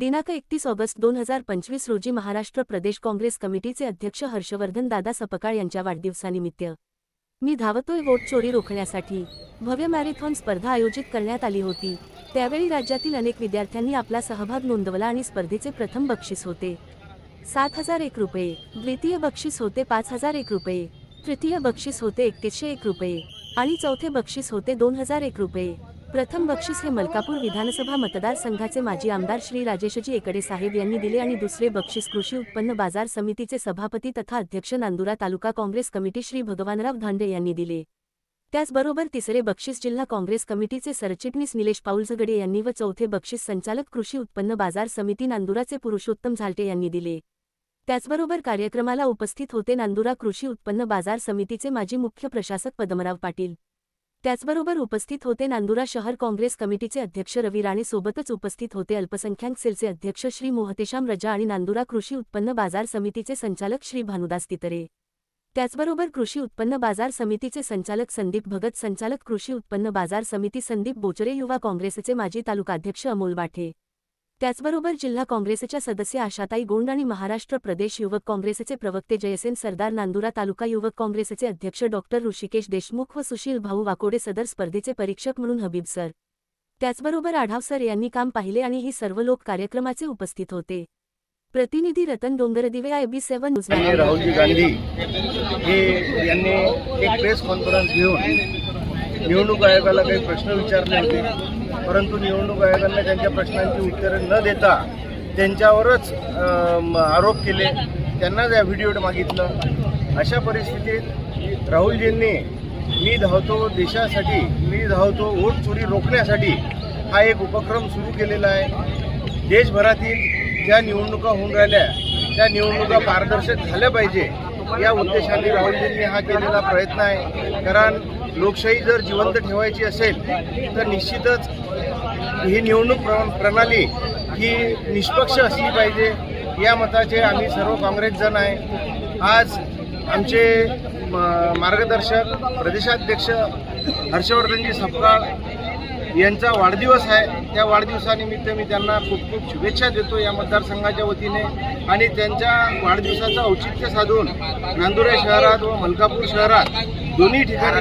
दिनांक एकतीस ऑगस्ट दोन हजार पंचवीस रोजी महाराष्ट्र प्रदेश काँग्रेस कमिटीचे अध्यक्ष हर्षवर्धन दादा सपकाळ यांच्या वाढदिवसानिमित्त मी धावतोय वोट चोरी रोखण्यासाठी. भव्य मॅरेथॉन स्पर्धा आयोजित करण्यात आली होती. त्यावेळी राज्यातील अनेक विद्यार्थ्यांनी आपला सहभाग नोंदवला आणि स्पर्धेचे प्रथम बक्षीस होते. सात हजार एक रुपये. द्वितीय बक्षीस होते पाच हजार एक रुपये. तृतीय बक्षीस होते एकतीसशे एक रुपये. आणि चौथे बक्षीस होते दोन हजार एक रुपये. प्रथम बक्षीस हे मलकापूर विधानसभा मतदारसंघाचे माजी आमदार श्री राजेशजी एकडे साहेब यांनी दिले आणि दुसरे बक्षीस कृषी उत्पन्न बाजार समितीचे सभापती तथा अध्यक्ष नांदुरा तालुका काँग्रेस कमिटी श्री भगवानराव धांडे यांनी दिले. त्याचबरोबर तिसरे बक्षीस जिल्हा काँग्रेस कमिटीचे सरचिटणीस निलेश पाऊलझगडे यांनी व चौथे बक्षीस संचालक कृषी उत्पन्न बाजार समिती नांदुराचे पुरुषोत्तम झालटे यांनी दिले. त्याचबरोबर कार्यक्रमाला उपस्थित होते नांदुरा कृषी उत्पन्न बाजार समितीचे माजी मुख्य प्रशासक पद्मराव पाटील. त्याचबरोबर उपस्थित होते नांदुरा शहर काँग्रेस कमिटीचे अध्यक्ष रवी राणे. सोबतच उपस्थित होते अल्पसंख्याक सेलचे अध्यक्ष श्री मोहतेशाम रजा आणि नांदुरा कृषी उत्पन्न बाजार समितीचे संचालक श्री भानुदास तितरे. त्याचबरोबर कृषी उत्पन्न बाजार समितीचे संचालक संदीप भगत संचालक कृषी उत्पन्न बाजार समिती संदीप बोचरे युवा काँग्रेसचे माजी तालुकाध्यक्ष अमोल बाठे. त्याचबरोबर जिल्हा काँग्रेसच्या सदस्य आशाताई गोंड आणि महाराष्ट्र प्रदेश युवक काँग्रेसचे प्रवक्ते जयसेन सरदार नांदुरा तालुका युवक काँग्रेसचे अध्यक्ष डॉक्टर ऋषिकेश देशमुख व सुशील भाऊ वाकोडे सदर स्पर्धेचे परीक्षक म्हणून हबीब सर. त्याचबरोबर आढाव सर यांनी काम पाहिले आणि ही सर्व लोक कार्यक्रमाचे उपस्थित होते. प्रतिनिधी Ratan Dongardive I B seven Rahulji Gandhi हे यांनी एक प्रेस कॉन्फरन्स घेऊन निवडणूक आयोगाला काही प्रश्न विचारले होते. परंतु निवडणूक आयोगाने त्यांच्या प्रश्नांची उत्तरे न देता त्यांच्यावरच आरोप केले. त्यांनाच ॲफिडेविट मागितलं. अशा परिस्थितीत राहुलजींनी मी धावतो देशासाठी मी धावतो वोट चोरी रोखण्यासाठी हा एक उपक्रम सुरू केलेला आहे. देशभरातील ज्या निवडणुका होऊन राहिल्या त्या निवडणुका पारदर्शक झाल्या पाहिजे. या उद्देशाने राहुलजींनी हा केलेला प्रयत्न आहे. कारण लोकशाही जर जिवंत ठेवायची असेल तर निश्चितच ही निवडणूक प्र प्रणाली ही निष्पक्ष असली पाहिजे. या मताचे आम्ही सर्व काँग्रेसजण आहे. आज आमचे म- मार्गदर्शक प्रदेशाध्यक्ष हर्षवर्धनजी सपकाळ यांचा वाढदिवस आहे. त्या वाढदिवसानिमित्त मी त्यांना खूप खूप शुभेच्छा देतो या मतदारसंघाच्या वतीने. आणि त्यांच्या वाढदिवसाचं औचित्य साधून नांदुरे शहरात व मलकापूर शहरात दोन्ही ठिकाणी